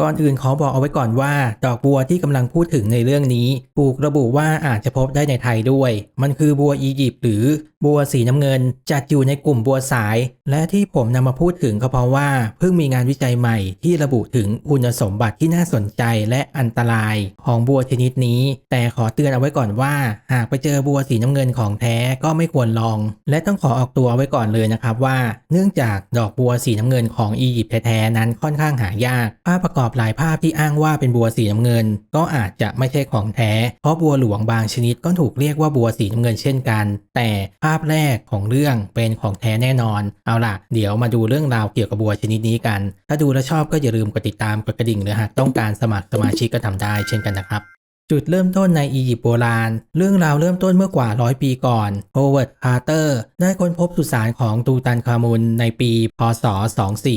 ก่อนอื่นขอบอกเอาไว้ก่อนว่า ดอกบัวที่กำลังพูดถึงในเรื่องนี้ถูกระบุว่าอาจจะพบได้ในไทยด้วย มันคือบัวอียิปต์หรือบัวสีน้ำเงิน จัดอยู่ในกลุ่มบัวสาย และที่ผมนำมาพูดถึงก็เพราะว่าเพิ่งมีงานวิจัยใหม่ที่ระบุถึงคุณสมบัติที่น่าสนใจและอันตรายของบัวชนิดนี้ แต่ขอเตือนเอาไว้ก่อนว่า หากไปเจอบัวสีน้ำเงินของแท้ก็ไม่ควรลอง และต้องขอออกตัวไว้ก่อนเลยนะครับว่า เนื่องจากดอกบัวสีน้ำเงินของอียิปต์แท้ๆนั้นค่อนข้างหายากภาพประกอบหลายภาพที่อ้างว่าเป็นบัวสีน้ำเงิน ก็อาจจะไม่ใช่ของแท้ เพราะบัวหลวงบางชนิดก็ถูกเรียกว่าบัวสีน้ำเงินเช่นกัน แต่ภาพแรกของเรื่องเป็นของแท้แน่นอน เอาล่ะ เดี๋ยวมาดูเรื่องราวเกี่ยวกับบัวชนิดนี้กัน ถ้าดูแล้วชอบก็อย่าลืมกดติดตามกดกระดิ่งหรือหากต้องการสมัครสมาชิกก็ทำได้เช่นกันนะครับ จุดเริ่มต้นในอียิปต์โบราณ เรื่องราวเริ่มต้นเมื่อกว่าร้อยปีก่อนโฮเวิร์ดคาร์เตอร์ได้ค้นพบสุสานของตูตันคามุนในปี พศ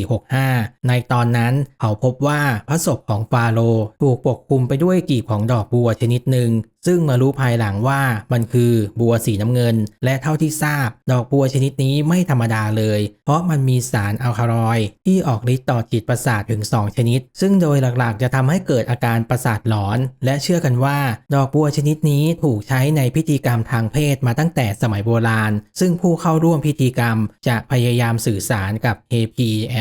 2465 ในตอนนั้นเขาพบว่าพระศพของฟาโรห์ถูกปกคลุมไปด้วยกลีบของดอกบัวชนิดหนึ่งซึ่งมารู้ภายหลังว่ามันคือบัวสีน้ำเงิน และเท่าที่ทราบ ดอกบัวชนิดนี้ไม่ธรรมดาเลย เพราะมันมีสารอัลคาลอยด์ที่ออกฤทธิ์ต่อจิตประสาทถึง 2 ชนิด ซึ่งโดยหลักๆ จะทำให้เกิดอาการประสาทหลอน และเชื่อกันว่า ดอกบัวชนิดนี้ถูกใช้ในพิธีกรรมทางเพศมาตั้งแต่สมัยโบราณ ซึ่งผู้เข้าร่วมพิธีกรรมจะพยายามสื่อสารกับเทพีแอ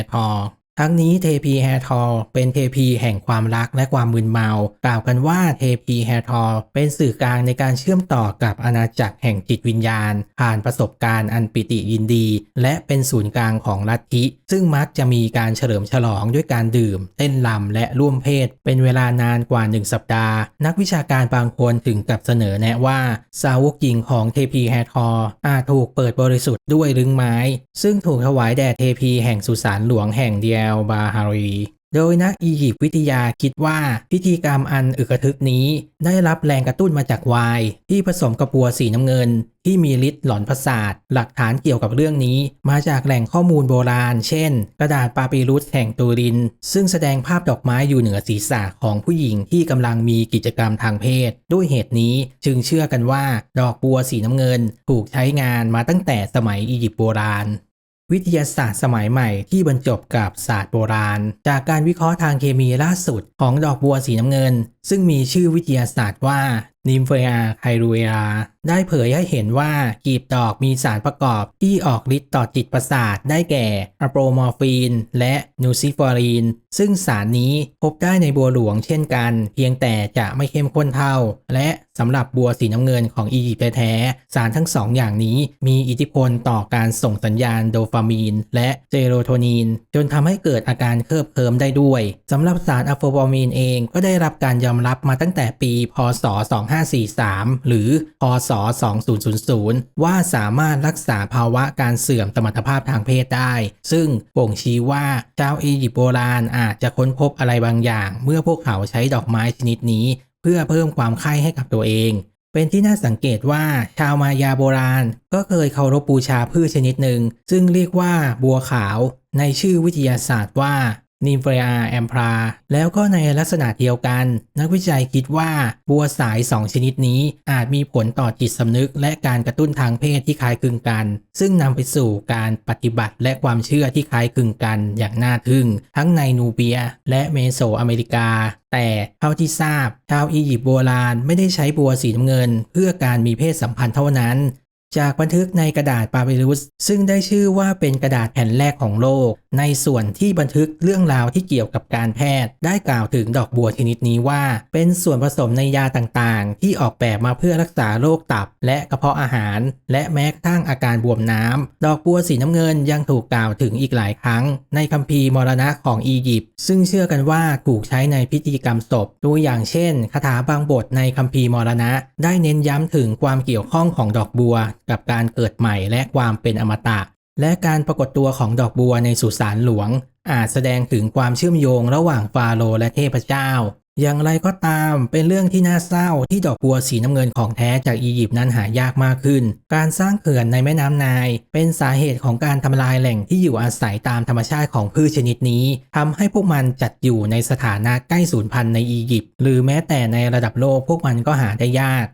ทั้งนี้เทพีแฮทอลเป็นเทพีแห่งความรักและความมึนเมา กล่าวกันว่าเทพีแฮทอลเป็นสื่อกลางในการเชื่อมต่อกับอาณาจักรแห่งจิตวิญญาณ ผ่านประสบการณ์อันปิติยินดี และเป็นศูนย์กลางของลัทธิ ซึ่งมักจะมีการเฉลิมฉลองด้วยการดื่ม เต้นรำและร่วมเพศ เป็นเวลานานกว่า 1 สัปดาห์ นักวิชาการบางคนถึงกับเสนอแนะว่า สาวกหญิงของเทพีแฮทอลอาจถูกเปิดบริสุทธิ์ด้วยรึงไม้ ซึ่งถูกถวายแด่เทพีแห่งสุสานหลวงแห่งเดียวลบาฮารีโดยนักอียิปต์วิทยาคิดว่าพิธีกรรมอันอึกระทึกนี้ ได้รับแรงกระตุ้นมาจากวน์ที่ผสมกับบัวสีน้ำเงิน ที่มีฤทธิ์หลอนประสาท หลักฐานเกี่ยวกับเรื่องนี้ มาจากแหล่งข้อมูลโบราณ เช่น กระดาษปาปิรุสแห่งตูริน ซึ่งแสดงภาพดอกไม้อยู่เหนือศีรษะของผู้หญิงที่กำลังมีกิจกรรมทางเพศ ด้วยเหตุนี้จึงเชื่อกันว่า ดอกบัวสีน้ำเงิน ถูกใช้งานมาตั้งแต่สมัยอียิปต์โบราณ วิทยาศาสตร์สมัยใหม่ที่บรรจบกับศาสตร์โบราณ จากการวิเคราะห์ทางเคมีล่าสุดของดอกบัวสีน้ำเงินซึ่งมีชื่อวิทยาศาสตร์ว่านิมเฟียไครูเอราได้เผยให้เห็นว่ากีบดอกมีสารประกอบที่ออกฤทธิ์ต่อจิตประสาทได้แก่อะโปรมอร์ฟีน และนูซิฟอรีน ซึ่งสารนี้พบได้ในบัวหลวงเช่นกัน เพียงแต่จะไม่เข้มข้นเท่า และสำหรับบัวสีน้ำเงินของอียิปต์แท้สารทั้งสองอย่างนี้มีอิทธิพลต่อการส่งสัญญาณโดฟามีน และเซโรโทนินจนทำให้เกิดอาการเคลิบเคลิมได้ด้วยสำหรับสารอะโฟบามีนเองก็ได้รับการยอมรับมาตั้งแต่ปี พศ 2543 หรือ พศ 2000 ว่าสามารถรักษาภาวะการเสื่อมสมรรถภาพทางเพศได้ ซึ่งบ่งชี้ว่าชาวอียิปต์โบราณอาจจะค้นพบอะไรบางอย่าง เมื่อพวกเขาใช้ดอกไม้ชนิดนี้ เพื่อเพิ่มความใคร่ให้กับตัวเองเป็นที่น่าสังเกตว่าชาวมายาโบราณ ก็เคยเคารพบูชาพืชชนิดหนึ่ง ซึ่งเรียกว่าบัวขาว ในชื่อวิทยาศาสตร์ว่า นิมเฟียแอมพรา แล้วก็ในลักษณะเดียวกัน นักวิจัยคิดว่าบัวสาย 2 ชนิดนี้อาจมีผลต่อจิตสำนึก และการกระตุ้นทางเพศที่คล้ายคลึงกัน ซึ่งนำไปสู่การปฏิบัติและความเชื่อที่คล้ายคลึงกันอย่างน่าทึ่ง ทั้งในนูเบีย และเมโสอเมริกาแต่เท่าที่ทราบ ชาวอียิปต์โบราณไม่ได้ใช้บัวสีน้ำเงิน เพื่อการมีเพศสัมพันธ์เท่านั้น จากบันทึกในกระดาษปาปิรุส ซึ่งได้ชื่อว่าเป็นกระดาษแผ่นแรกของโลก ในส่วนที่บันทึกเรื่องราวที่เกี่ยวกับการแพทย์ ได้กล่าวถึงดอกบัวชนิดนี้ว่า เป็นส่วนผสมในยาต่างๆ ที่ออกแบบมาเพื่อรักษาโรคตับ และกระเพาะอาหาร และแม้กระทั่งอาการบวมน้ำดอกบัวสีน้ำเงินยังถูกกล่าวถึงอีกหลายครั้ง ในคัมภีร์มรณะของอียิปต์ซึ่งเชื่อกันว่าถูกใช้ในพิธีกรรมศพตัวอย่างเช่นคาถาบางบทในคัมภีร์มรณะ ได้เน้นย้ำถึงความเกี่ยวข้องของดอกบัว กับการเกิดใหม่และความเป็นอมตะ และการปรากฏตัวของดอกบัวในสุสานหลวง อาจแสดงถึงความเชื่อมโยงระหว่างฟาโรห์และเทพเจ้า อย่างไรก็ตามเป็นเรื่องที่น่าเศร้าที่ดอกบัวสีน้ำเงินของแท้จากอียิปต์นั้นหายากมากขึ้น การสร้างเขื่อนในแม่น้ำนาย เป็นสาเหตุของการทำลายแหล่งที่อยู่อาศัยตามธรรมชาติของพืชชนิดนี้ทำให้พวกมันจัดอยู่ในสถานะใกล้สูญพันธุ์ในอียิปต์หรือแม้แต่ในระดับโลกพวกมันก็หาได้ยาก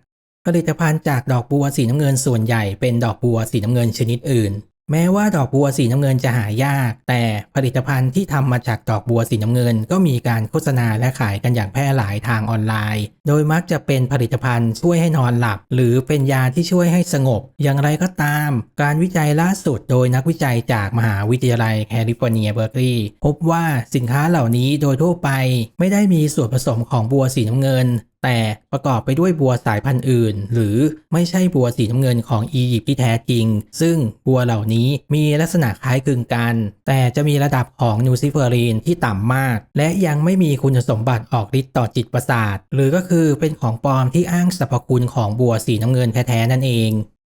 ผลิตภัณฑ์จากดอกบัวสีน้ำเงินส่วนใหญ่เป็นดอกบัวสีน้ำเงินชนิดอื่น แม้ว่าดอกบัวสีน้ำเงินจะหายาก แต่ผลิตภัณฑ์ที่ทำมาจากดอกบัวสีน้ำเงิน ก็มีการโฆษณาและขายกันอย่างแพร่หลายทางออนไลน์ โดยมักจะเป็นผลิตภัณฑ์ช่วยให้นอนหลับ หรือเป็นยาที่ช่วยให้สงบ อย่างไรก็ตาม การวิจัยล่าสุดโดยนักวิจัยจากมหาวิทยาลัยแคลิฟอร์เนียเบอร์กลีย์พบว่าสินค้าเหล่านี้โดยทั่วไปไม่ได้มีส่วนผสมของบัวสีน้ำเงินแต่ประกอบไปด้วยบัวสายพันธุ์อื่น หรือไม่ใช่บัวสีน้ำเงินของอียิปต์ที่แท้จริง ซึ่งบัวเหล่านี้มีลักษณะคล้ายคลึงกัน แต่จะมีระดับของนูซิเฟอรีนที่ต่ำมาก และยังไม่มีคุณสมบัติออกฤทธิ์ต่อจิตประสาท หรือก็คือเป็นของปลอมที่อ้างสรรพคุณของบัวสีน้ำเงินแท้ๆนั่นเอง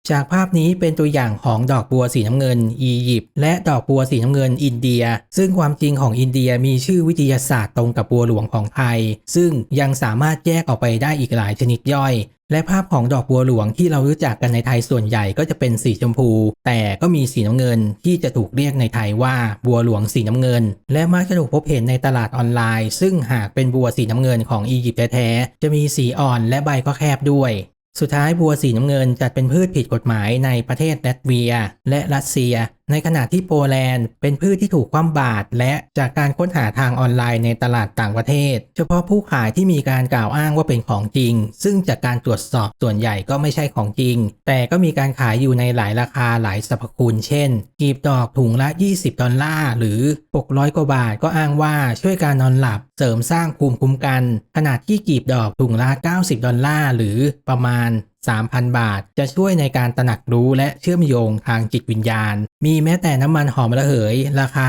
จากภาพนี้เป็นตัวอย่างของดอกบัวสีน้ำเงิน อียิปต์และดอกบัวสีน้ำเงินอินเดีย ซึ่งความจริงของอินเดียมีชื่อวิทยาศาสตร์ตรงกับบัวหลวงของไทย ซึ่งยังสามารถแยกออกไปได้อีกหลายชนิดย่อย และภาพของดอกบัวหลวงที่เรารู้จักกันในไทยส่วนใหญ่ก็จะเป็นสีชมพู แต่ก็มีสีน้ำเงินที่จะถูกเรียกในไทยว่าบัวหลวงสีน้ำเงิน และมักจะถูกพบเห็นในตลาดออนไลน์ ซึ่งหากเป็นบัวสีน้ำเงินของอียิปต์แท้ๆจะมีสีอ่อนและใบก็แคบด้วย สุดท้ายบัวสีน้ำเงินจัดเป็นพืชผิดกฎหมายในประเทศลัตเวีย และรัสเซีย ในขณะที่โปแลนด์เป็นพืชที่ถูกคว่ำบาตรและจากการค้นหาทางออนไลน์ในตลาดต่างประเทศ เฉพาะผู้ขายที่มีการกล่าวอ้างว่าเป็นของจริง ซึ่งจากการตรวจสอบส่วนใหญ่ก็ไม่ใช่ของจริง แต่ก็มีการขายอยู่ในหลายราคาหลายสรรพคุณเช่นกีบดอกถุงละ 20 ดอลลาร์หรือ 600 กว่าบาทก็อ้างว่าช่วยการนอนหลับเสริมสร้างภูมิคุ้มกัน ขนาดที่กีบดอกถุงละ 90 ดอลลาร์หรือประมาณ3,000 บาท จะช่วยในการตระหนักรู้และเชื่อมโยงทางจิตวิญญาณ มีแม้แต่น้ำมันหอมระเหย ราคา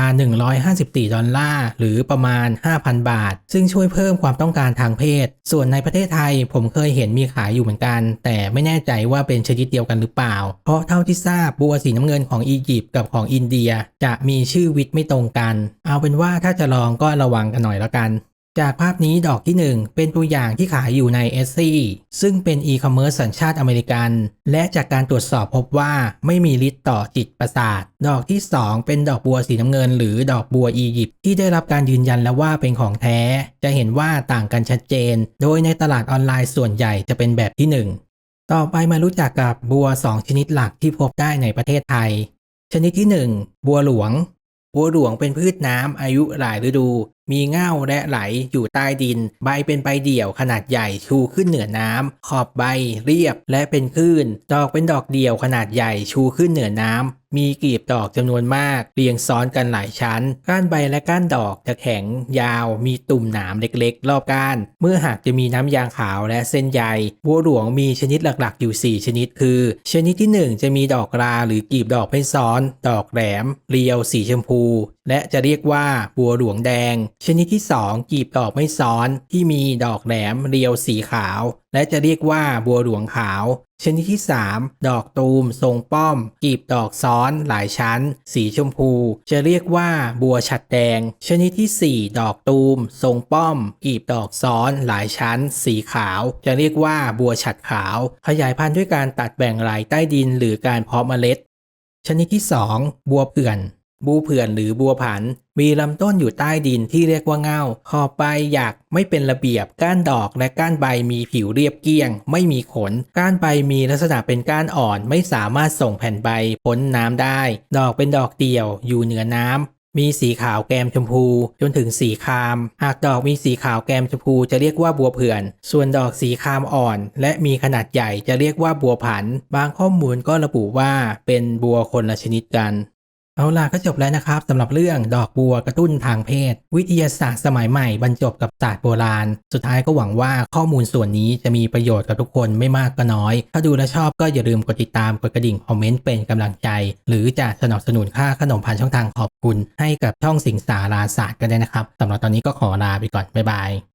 154 ดอลลาร์ หรือประมาณ 5,000 บาท ซึ่งช่วยเพิ่มความต้องการทางเพศ ส่วนในประเทศไทยผมเคยเห็นมีขายอยู่เหมือนกัน แต่ไม่แน่ใจว่าเป็นชนิดเดียวกันหรือเปล่า เพราะเท่าที่ทราบบัวสีน้ำเงินของอียิปต์กับของอินเดีย จะมีชื่อวิทย์ไม่ตรงกัน เอาเป็นว่าถ้าจะลองก็ระวังกันหน่อยแล้วกัน จากภาพนี้ดอกที่ 1 เป็นตัวอย่างที่ขายอยู่ใน e อ y ซึ่งเป็นอีคอมเมิร์ซสัญชาติอเมริกัน และจากการตรวจสอบพบว่าไม่มีฤทธิ์ต่อจิตประสาท ดอกที่ 2 เป็นดอกบัวสีน้ำเงิน หรือดอกบัวอียิปต์ที่ได้รับการยืนยันแล้วว่าเป็นของแท้ จะเห็นว่าต่างกันชัดเจน โดยในตลาดออนไลน์ส่วนใหญ่จะเป็นแบบที่ 1 ต่อไปมารู้จักกับบัว 2 ชนิดหลักที่พบได้ในประเทศไทย ชนิดที่ 1 บัวหลวงบัวหลวงเป็นพืชน้ำอายุหลายฤดูมีเง่าและไหลอยู่ใต้ดิน ใบเป็นใบเดี่ยวขนาดใหญ่ชูขึ้นเหนือน้ำขอบใบเรียบและเป็นคลื่น ดอกเป็นดอกเดี่ยวขนาดใหญ่ชูขึ้นเหนือน้ำมีกลีบดอกจำนวนมาก เรียงซ้อนกันหลายชั้น ก้านใบและก้านดอกจะแข็งยาว มีตุ่มหนามเล็กๆ รอบก้าน เมื่อหากจะมีน้ำยางขาวและเส้นใยบัวหลวงมีชนิดหลักๆ อยู่ 4 ชนิด คือ ชนิดที่ 1 จะมีดอกราหรือกลีบดอกไม่ซ้อน ดอกแหลม เรียวสีชมพู และจะเรียกว่าบัวหลวงแดงชนิดที่ 2 กีบดอกไม่ซ้อนที่มีดอกแหลมเรียวสีขาว และจะเรียกว่าบัวหลวงขาว ชนิดที่ 3 ดอกตูมทรงป้อม กีบดอกซ้อนหลายชั้น สีชมพู จะเรียกว่าบัวฉัดแดง ชนิดที่ 4 ดอกตูม ทรงป้อม กีบดอกซ้อนหลายชั้น สีขาว จะเรียกว่าบัวฉัดขาว ขยายพันธุ์ด้วยการตัดแบ่งรายใต้ดินหรือการเพาะเมล็ด ชนิดที่ 2 บัวเผื่อน บูเผื่อนหรือบัวผัน มีลำต้นอยู่ใต้ดินที่เรียกว่าเง่าขอบใบหยักไม่เป็นระเบียบ ก้านดอกและก้านใบมีผิวเรียบเกลี้ยง ไม่มีขน ก้านใบมีลักษณะเป็นก้านอ่อน ไม่สามารถส่งแผ่นใบพ้นน้ำได้ ดอกเป็นดอกเดี่ยว อยู่เหนือน้ำมีสีขาวแกมชมพู จนถึงสีคราม หากดอกมีสีขาวแกมชมพูจะเรียกว่าบัวเผื่อน ส่วนดอกสีครามอ่อน และมีขนาดใหญ่จะเรียกว่าบัวผัน บางข้อมูลก็ระบุว่าเป็นบัวคนละชนิดกัน เอาล่ะก็จบแล้วนะครับสำหรับเรื่องดอกบัวกระตุ้นทางเพศ วิทยาศาสตร์สมัยใหม่บรรจบกับศาสตร์โบราณ สุดท้ายก็หวังว่าข้อมูลส่วนนี้จะมีประโยชน์กับทุกคนไม่มากก็น้อย ถ้าดูและชอบก็อย่าลืมกดติดตามกดกระดิ่งคอมเมนต์เป็นกำลังใจ หรือจะสนับสนุนค่าขนมผ่านช่องทางขอบคุณ ให้กับช่องสิงสาราศาสตร์ก็ได้นะครับสำหรับตอนนี้ก็ขอลาไปก่อนบ๊ายบาย